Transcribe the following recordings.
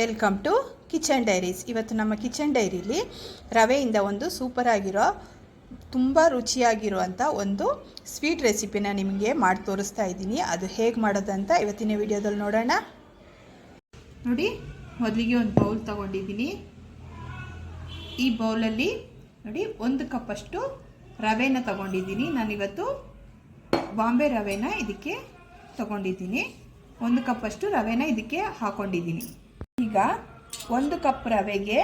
Welcome to kitchen diaries ಇವತ್ತು ನಮ್ಮ kitchen ಡೈರಿಲಿ ರವೆಯಿಂದ ಒಂದು ಸೂಪರಾಗಿರೋ ತುಂಬ ರುಚಿಯಾಗಿರುವಂಥ ಒಂದು ಸ್ವೀಟ್ ರೆಸಿಪಿನ ನಿಮಗೆ ಮಾಡಿ ತೋರಿಸ್ತಾ ಇದ್ದೀನಿ. ಅದು ಹೇಗೆ ಮಾಡೋದಂತ ಇವತ್ತಿನ ವಿಡಿಯೋದಲ್ಲಿ ನೋಡೋಣ. ನೋಡಿ, ಮೊದಲಿಗೆ ಒಂದು ಬೌಲ್ ತಗೊಂಡಿದ್ದೀನಿ. ಈ ಬೌಲಲ್ಲಿ ನೋಡಿ, ಒಂದು ಕಪ್ಪಷ್ಟು ರವೆನ ತಗೊಂಡಿದ್ದೀನಿ. ನಾನಿವತ್ತು ಬಾಂಬೆ ರವೆನ ಇದಕ್ಕೆ ತಗೊಂಡಿದ್ದೀನಿ. ಒಂದು ಕಪ್ಪಷ್ಟು ರವೆನ ಇದಕ್ಕೆ ಹಾಕೊಂಡಿದ್ದೀನಿ. ಈಗ ಒಂದು ಕಪ್ ರವೆಗೆ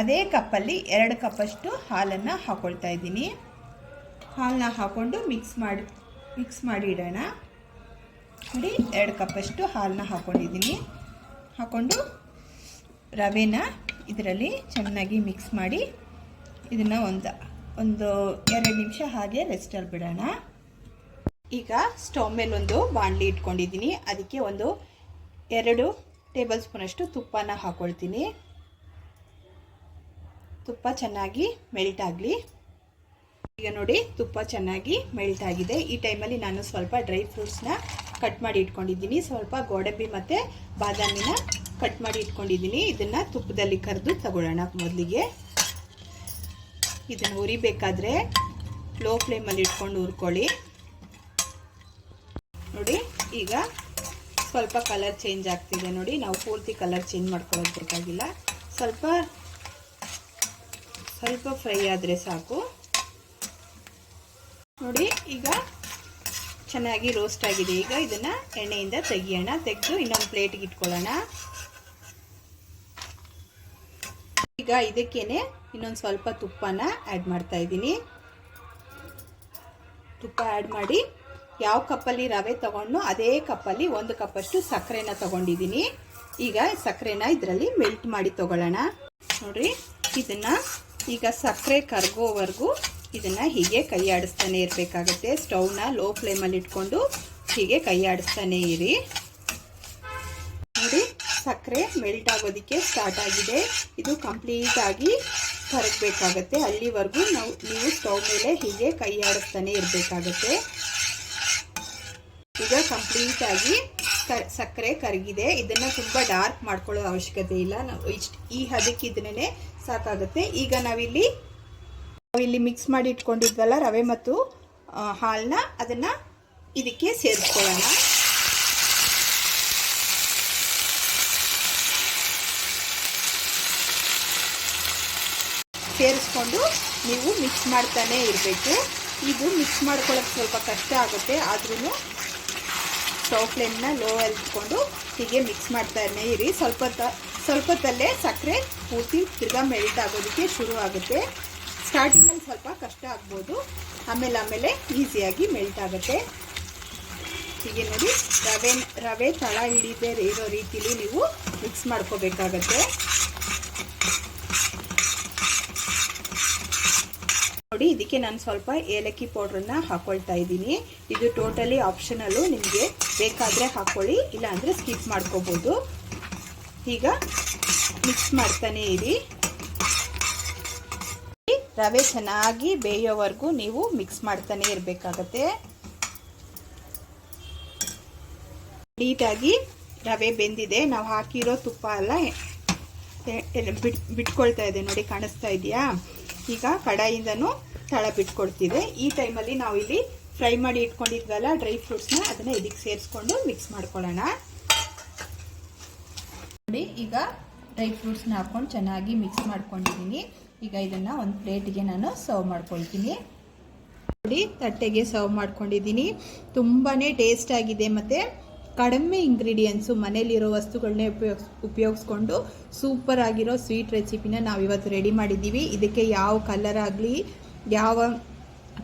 ಅದೇ ಕಪ್ಪಲ್ಲಿ ಎರಡು ಕಪ್ಪಷ್ಟು ಹಾಲನ್ನು ಹಾಕ್ಕೊಳ್ತಾ ಇದ್ದೀನಿ. ಹಾಲನ್ನ ಹಾಕ್ಕೊಂಡು ಮಿಕ್ಸ್ ಮಾಡಿ ಮಿಕ್ಸ್ ಮಾಡಿ ಇಡೋಣ. ನೋಡಿ, ಎರಡು ಕಪ್ಪಷ್ಟು ಹಾಲನ್ನ ಹಾಕ್ಕೊಂಡಿದ್ದೀನಿ ಹಾಕ್ಕೊಂಡು ರವೆನ ಇದರಲ್ಲಿ ಚೆನ್ನಾಗಿ ಮಿಕ್ಸ್ ಮಾಡಿ ಇದನ್ನು ಒಂದು ಒಂದು ಎರಡು ನಿಮಿಷ ಹಾಗೆ ರೆಸ್ಟಲ್ಲಿ ಬಿಡೋಣ. ಈಗ ಸ್ಟವ್ ಮೇಲೆ ಒಂದು ಬಾಣಲಿ ಇಟ್ಕೊಂಡಿದ್ದೀನಿ. ಅದಕ್ಕೆ ಒಂದು ಎರಡು ಟೇಬಲ್ ಸ್ಪೂನಷ್ಟು ತುಪ್ಪನ ಹಾಕ್ಕೊಳ್ತೀನಿ ತುಪ್ಪ ಚೆನ್ನಾಗಿ ಮೆಲ್ಟ್ ಆಗಲಿ. ಈಗ ನೋಡಿ ತುಪ್ಪ ಚೆನ್ನಾಗಿ ಮೆಲ್ಟ್ ಆಗಿದೆ. ಈ ಟೈಮಲ್ಲಿ ನಾನು ಸ್ವಲ್ಪ ಡ್ರೈ ಫ್ರೂಟ್ಸ್ನ ಕಟ್ ಮಾಡಿ ಇಟ್ಕೊಂಡಿದ್ದೀನಿ. ಸ್ವಲ್ಪ ಗೋಡಂಬಿ ಮತ್ತು ಬಾದಾಮಿನ ಕಟ್ ಮಾಡಿ ಇಟ್ಕೊಂಡಿದ್ದೀನಿ. ಇದನ್ನು ತುಪ್ಪದಲ್ಲಿ ಕರೆದು ತಗೊಳ್ಳೋಣ ಮೊದಲಿಗೆ. ಇದನ್ನು ಉರಿಬೇಕಾದ್ರೆ ಲೋ ಫ್ಲೇಮಲ್ಲಿ ಇಟ್ಕೊಂಡು ಹುರ್ಕೊಳ್ಳಿ. ನೋಡಿ, ಈಗ ಸ್ವಲ್ಪ ಕಲರ್ ಚೇಂಜ್ ಆಗ್ತಿದೆ ನೋಡಿ. ನಾವು ಪೂರ್ತಿ ಕಲರ್ ಚೇಂಜ್ ಮಾಡ್ಕೊಳ್ಳೋದು ಬೇಕಾಗಿಲ್ಲ. ಸ್ವಲ್ಪ ಸ್ವಲ್ಪ ಫ್ರೈ ಆದರೆ ಸಾಕು. ನೋಡಿ, ಈಗ ಚೆನ್ನಾಗಿ ರೋಸ್ಟ್ ಆಗಿದೆ. ಈಗ ಇದನ್ನು ಎಣ್ಣೆಯಿಂದ ತೆಗಿಯೋಣ. ತೆಗೆದು ಇನ್ನೊಂದು ಪ್ಲೇಟ್ಗೆ ಇಟ್ಕೊಳ್ಳೋಣ. ಈಗ ಇದಕ್ಕೇನೆ ಇನ್ನೊಂದು ಸ್ವಲ್ಪ ತುಪ್ಪನ ಆ್ಯಡ್ ಮಾಡ್ತಾ ಇದ್ದೀನಿ. ತುಪ್ಪ ಆ್ಯಡ್ ಮಾಡಿ ಯಾವ ಕಪ್ಪಲ್ಲಿ ರವೆ ತಗೊಂಡು ಅದೇ ಕಪ್ಪಲ್ಲಿ ಒಂದು ಕಪ್ಪಷ್ಟು ಸಕ್ಕರೆನ ತಗೊಂಡಿದ್ದೀನಿ. ಈಗ ಸಕ್ಕರೆನ ಇದರಲ್ಲಿ ಮೆಲ್ಟ್ ಮಾಡಿ ತಗೊಳ್ಳೋಣ. ನೋಡ್ರಿ, ಇದನ್ನ ಈಗ ಸಕ್ಕರೆ ಕರಗೋವರೆಗೂ ಇದನ್ನ ಹೀಗೆ ಕೈ ಆಡಿಸ್ತಾನೆ ಇರಬೇಕಾಗುತ್ತೆ. ಸ್ಟೌವ್ನ ಲೋ ಫ್ಲೇಮಲ್ಲಿ ಇಟ್ಕೊಂಡು ಹೀಗೆ ಕೈ ಆಡಿಸ್ತಾನೆ ಇರಿ. ನೋಡಿ, ಸಕ್ಕರೆ ಮೆಲ್ಟ್ ಆಗೋದಕ್ಕೆ ಸ್ಟಾರ್ಟ್ ಆಗಿದೆ. ಇದು ಕಂಪ್ಲೀಟ್ ಆಗಿ ಕರಗಬೇಕಾಗತ್ತೆ. ಅಲ್ಲಿವರೆಗೂ ನಾವು, ನೀವು ಸ್ಟವ್ ಮೇಲೆ ಹೀಗೆ ಕೈ ಆಡಿಸ್ತಾನೆ ಇರಬೇಕಾಗತ್ತೆ. ಈಗ ಕರ್, ಸಕ್ಕರೆ ಕರಗಿದೆ. ಇದನ್ನ ತುಂಬಾ ಡಾರ್ಕ್ ಮಾಡ್ಕೊಳ್ಳೋ ಅವಶ್ಯಕತೆ ಇಲ್ಲ. ನಾವು ಇಷ್ಟು, ಈ ಹದಕ್ಕೆ ಇದನ್ನೇ ಸಾಕಾಗುತ್ತೆ. ಈಗ ನಾವಿಲ್ಲಿ ನಾವಿಲ್ಲಿ ಮಿಕ್ಸ್ ಮಾಡಿ ಇಟ್ಕೊಂಡಿದ್ವಲ್ಲ, ರವೆ ಮತ್ತು ಹಾಲನ್ನ ಅದನ್ನ ಇದಕ್ಕೆ ಸೇರಿಸ್ಕೊಳ್ಳೋಣ. ಸೇರಿಸ್ಕೊಂಡು ನೀವು ಮಿಕ್ಸ್ ಮಾಡ್ತಾನೆ ಇರಬೇಕು. ಇದು ಮಿಕ್ಸ್ ಮಾಡ್ಕೊಳ್ಳೋಕೆ ಸ್ವಲ್ಪ ಕಷ್ಟ ಆಗುತ್ತೆ. ಆದ್ರೂ ಸ್ಟವ್ ಫ್ಲೇಮ್ನ ಲೋ ಇಟ್ಕೊಂಡು ಹೀಗೆ ಮಿಕ್ಸ್ ಮಾಡ್ತಾನೆ ಇರಿ, ಸ್ವಲ್ಪ ಸ್ವಲ್ಪದಲ್ಲೇ ಸಕ್ಕರೆ ಪೂರ್ತಿ ತಿರ್ಗಾ ಮೆಲ್ಟ್ ಆಗೋದಕ್ಕೆ ಶುರು ಆಗುತ್ತೆ. ಸ್ಟಾರ್ಟಿಂಗಲ್ಲಿ ಸ್ವಲ್ಪ ಕಷ್ಟ ಆಗ್ಬೋದು. ಆಮೇಲೆ ಆಮೇಲೆ ಈಸಿಯಾಗಿ ಮೆಲ್ಟ್ ಆಗುತ್ತೆ. ಹೀಗೆ ನೋಡಿ, ರವೆ ರವೆ ತಳ ಹಿಡಿದೇ ಇರೋ ರೀತಿಲಿ ನೀವು ಮಿಕ್ಸ್ ಮಾಡ್ಕೋಬೇಕಾಗತ್ತೆ. ನೋಡಿ, ಇದಕ್ಕೆ ನಾನು ಸ್ವಲ್ಪ ಏಲಕ್ಕಿ ಪೌಡ್ರನ್ನ ಹಾಕೊಳ್ತಾ ಇದ್ದೀನಿ. ಇದು ಟೋಟಲಿ ಆಪ್ಷನಲ್ಲು ನಿಮಗೆ ಬೇಕಾದರೆ ಹಾಕ್ಕೊಳ್ಳಿ ಇಲ್ಲಾಂದರೆ ಸ್ಕಿಪ್ ಮಾಡ್ಕೋಬೋದು. ಈಗ ಮಿಕ್ಸ್ ಮಾಡ್ತಾನೆ ಇರಿ. ರವೆ ಚೆನ್ನಾಗಿ ಬೇಯೋವರೆಗೂ ನೀವು ಮಿಕ್ಸ್ ಮಾಡ್ತಾನೆ ಇರಬೇಕಾಗತ್ತೆ. ನೀಟಾಗಿ ರವೆ ಬೆಂದಿದೆ. ನಾವು ಹಾಕಿರೋ ತುಪ್ಪ ಎಲ್ಲ ಬಿಟ್, ಬಿಟ್ಕೊಳ್ತಾ ಇದೆ. ನೋಡಿ, ಕಾಣಿಸ್ತಾ ಇದೆಯಾ? ಈಗ ಕಡಾಯಿಂದನೂ ತಳ ಬಿಟ್ಕೊಡ್ತಿದೆ ಈ ಟೈಮಲ್ಲಿ ನಾವು ಇಲ್ಲಿ ಫ್ರೈ ಮಾಡಿ ಇಟ್ಕೊಂಡಿದ್ವಲ್ಲ, ಡ್ರೈ ಫ್ರೂಟ್ಸ್ನ ಅದನ್ನು ಇದಕ್ಕೆ ಸೇರಿಸ್ಕೊಂಡು ಮಿಕ್ಸ್ ಮಾಡ್ಕೊಳ್ಳೋಣ. ನೋಡಿ, ಈಗ ಡ್ರೈ ಫ್ರೂಟ್ಸ್ನ ಹಾಕ್ಕೊಂಡು ಚೆನ್ನಾಗಿ ಮಿಕ್ಸ್ ಮಾಡ್ಕೊಂಡಿದ್ದೀನಿ. ಈಗ ಇದನ್ನು ಒಂದು ಪ್ಲೇಟ್ಗೆ ನಾನು ಸರ್ವ್ ಮಾಡ್ಕೊಳ್ತೀನಿ. ನೋಡಿ, ತಟ್ಟೆಗೆ ಸರ್ವ್ ಮಾಡ್ಕೊಂಡಿದ್ದೀನಿ. ತುಂಬಾ ಟೇಸ್ಟ್ ಆಗಿದೆ ಮತ್ತು ಕಡಿಮೆ ಇಂಗ್ರೀಡಿಯೆಂಟ್ಸು ಮನೇಲಿರೋ ವಸ್ತುಗಳನ್ನೇ ಉಪಯೋಗಿಸ್, ಉಪಯೋಗಿಸ್ಕೊಂಡು ಸೂಪರ್ ಆಗಿರೋ ಸ್ವೀಟ್ ರೆಸಿಪಿನ ನಾವು ಇವತ್ತು ರೆಡಿ ಮಾಡಿದ್ದೀವಿ. ಇದಕ್ಕೆ ಯಾವ ಕಲರ್ ಆಗಲಿ ಯಾವ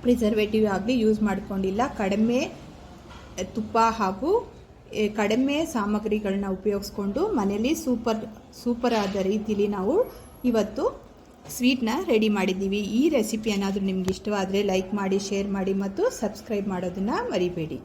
ಪ್ರಿಸರ್ವೇಟಿವ್ ಆಗಲಿ ಯೂಸ್ ಮಾಡಿಕೊಂಡಿಲ್ಲ. ಕಡಿಮೆ ತುಪ್ಪ ಹಾಗೂ ಕಡಿಮೆ ಸಾಮಗ್ರಿಗಳನ್ನ ಉಪಯೋಗಿಸ್ಕೊಂಡು ಮನೆಯಲ್ಲಿ ಸೂಪರ್ ಸೂಪರ್ ಆದ ರೀತಿಲಿ ನಾವು ಇವತ್ತು ಸ್ವೀಟ್ನ ರೆಡಿ ಮಾಡಿದ್ದೀವಿ. ಈ ರೆಸಿಪಿ ಏನಾದರೂ ನಿಮ್ಗೆ ಇಷ್ಟವಾದರೆ ಲೈಕ್ ಮಾಡಿ ಶೇರ್ ಮಾಡಿ ಮತ್ತು ಸಬ್ಸ್ಕ್ರೈಬ್ ಮಾಡೋದನ್ನು ಮರಿಬೇಡಿ.